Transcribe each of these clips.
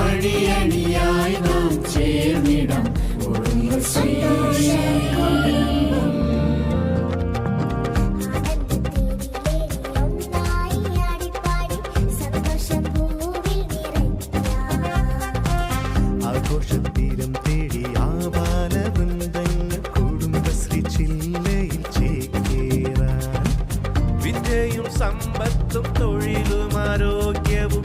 അണിയണിയായി നാം ചേർന്നിടാം. ആഘോഷത്തീരം തേടി ആബാലവൃന്ദങ്ങൾ കുടുംബശ്രീ ചില്ലയിൽ ചേക്കേറാൻ. വിദ്യയും സമ്പത്തും തൊഴിലും ആരോഗ്യവും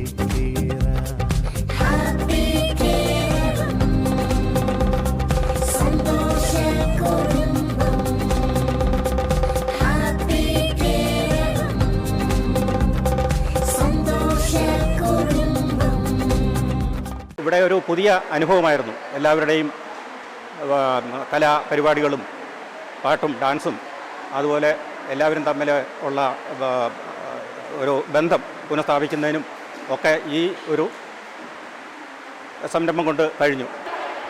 ഇവിടെ ഒരു പുതിയ അനുഭവമായിരുന്നു. എല്ലാവരുടെയും കലാപരിപാടികളും പാട്ടും ഡാൻസും അതുപോലെ എല്ലാവരും തമ്മിൽ ഉള്ള ഒരു ബന്ധം പുനഃസ്ഥാപിക്കുന്നതിനും ഒക്കെ ഈ ഒരു സംരംഭം കൊണ്ട് കഴിഞ്ഞു.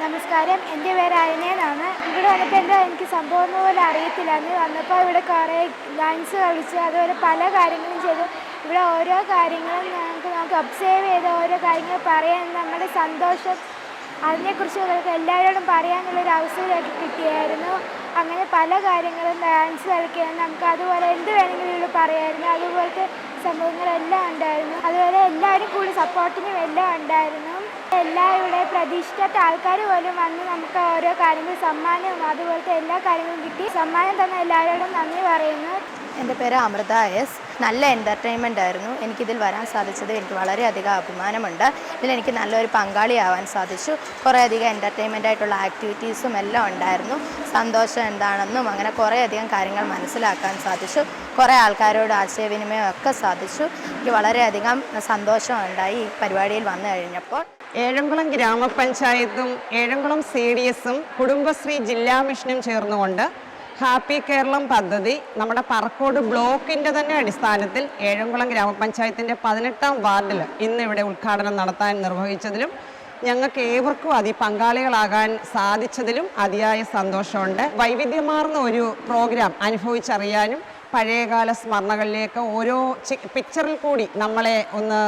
നമസ്കാരം. എന്റെ പേര് അയനേന്നാണ്. ഇവിടെ വന്നപ്പോൾ എന്താ എനിക്ക് സംഭവം പോലെ അറിയത്തില്ലായിരുന്നു വന്നപ്പോൾ ഇവിടെ കുറേ ഡാൻസ് കളിച്ച് അതുപോലെ പല കാര്യങ്ങളും ചെയ്തു. ഇവിടെ ഓരോ കാര്യങ്ങളും ഞങ്ങൾക്ക് നമുക്ക് ഒബ്സേർവ് ചെയ്ത് ഓരോ കാര്യങ്ങൾ പറയാൻ നമ്മുടെ സന്തോഷം. അതിനെക്കുറിച്ച് ഇവർക്ക് എല്ലാവരോടും പറയാനുള്ളൊരു അവസരമൊക്കെ കിട്ടിയായിരുന്നു. അങ്ങനെ പല കാര്യങ്ങളും ഡാൻസ് കളിക്കാൻ നമുക്ക് അതുപോലെ എന്ത് വേണമെങ്കിലും ഇവിടെ പറയായിരുന്നു. അതുപോലത്തെ സംഭവങ്ങളെല്ലാം ഉണ്ടായിരുന്നു. അതുപോലെ എല്ലാവരും കൂടി സപ്പോർട്ടിനും എല്ലാം ഉണ്ടായിരുന്നു. എല്ലാ ഇവിടെ പ്രതീക്ഷിക്കാത്ത ആൾക്കാർ പോലും വന്ന് നമുക്ക് ഓരോ കാര്യങ്ങളും സമ്മാനവും അതുപോലത്തെ എല്ലാ കാര്യങ്ങളും കിട്ടി. സമ്മാനം തന്ന എല്ലാവരോടും നന്ദി പറയുന്നു. എന്റെ പേര് അമൃത എസ്. നല്ല എന്റർടൈൻമെന്റ് ആയിരുന്നു. എനിക്കിതിൽ വരാൻ സാധിച്ചത് എനിക്ക് വളരെയധികം അഭിമാനമുണ്ട്. ഇതിൽ എനിക്ക് നല്ലൊരു പങ്കാളിയാവാൻ സാധിച്ചു. കുറേയധികം എന്റർടൈൻമെന്റ് ആയിട്ടുള്ള ആക്ടിവിറ്റീസും എല്ലാം ഉണ്ടായിരുന്നു. സന്തോഷം എന്താണെന്നും അങ്ങനെ കുറേയധികം കാര്യങ്ങൾ മനസ്സിലാക്കാൻ സാധിച്ചു. കുറേ ആൾക്കാരോട് ആശയവിനിമയം ഒക്കെ സാധിച്ചു. എനിക്ക് വളരെയധികം സന്തോഷമുണ്ടായി ഈ പരിപാടിയിൽ വന്നു കഴിഞ്ഞപ്പോൾ. ഏഴംകുളം ഗ്രാമപഞ്ചായത്തും ഏഴംകുളം സി ഡി എസും കുടുംബശ്രീ ജില്ലാ മിഷനും ചേർന്നുകൊണ്ട് ഹാപ്പി കേരളം പദ്ധതി നമ്മുടെ പറക്കോട് ബ്ലോക്കിന്റെ തന്നെ അടിസ്ഥാനത്തിൽ ഏഴംകുളം ഗ്രാമപഞ്ചായത്തിന്റെ പതിനെട്ടാം വാർഡിൽ ഇന്ന് ഇവിടെ ഉദ്ഘാടനം നടത്താൻ നിർവഹിച്ചതിലും ഞങ്ങൾക്ക് ഏവർക്കും അതി പങ്കാളികളാകാൻ സാധിച്ചതിലും അതിയായ സന്തോഷമുണ്ട്. വൈവിധ്യമാർന്ന ഒരു പ്രോഗ്രാം അനുഭവിച്ചറിയാനും പഴയകാല സ്മരണകളിലേക്ക് ഓരോ പിക്ചറിൽ കൂടി നമ്മളെ ഒന്ന്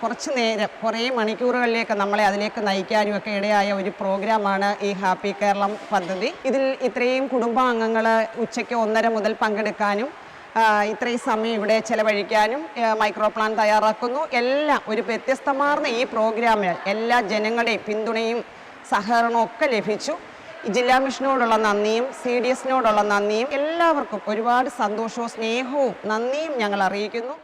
കുറച്ച് നേരം കുറേ മണിക്കൂറുകളിലേക്ക് നമ്മളെ അതിലേക്ക് നയിക്കാനും ഒക്കെ ഇടയായ ഒരു പ്രോഗ്രാമാണ് ഈ ഹാപ്പി കേരളം പദ്ധതി. ഇതിൽ ഇത്രയും കുടുംബാംഗങ്ങൾ ഉച്ചയ്ക്ക് ഒന്നര മുതൽ പങ്കെടുക്കാനും ഇത്രയും സമയം ഇവിടെ ചെലവഴിക്കാനും മൈക്രോ പ്ലാൻ തയ്യാറാക്കുന്നു. എല്ലാം ഒരു വ്യത്യസ്തമാർന്ന ഈ പ്രോഗ്രാമിൽ എല്ലാ ജനങ്ങളുടെയും പിന്തുണയും സഹകരണവും ഒക്കെ ലഭിച്ചു. ജില്ലാ മിഷനോടുള്ള നന്ദിയും സി ഡി എസിനോടുള്ള നന്ദിയും എല്ലാവർക്കും ഒരുപാട് സന്തോഷവും സ്നേഹവും നന്ദിയും ഞങ്ങൾ അറിയിക്കുന്നു.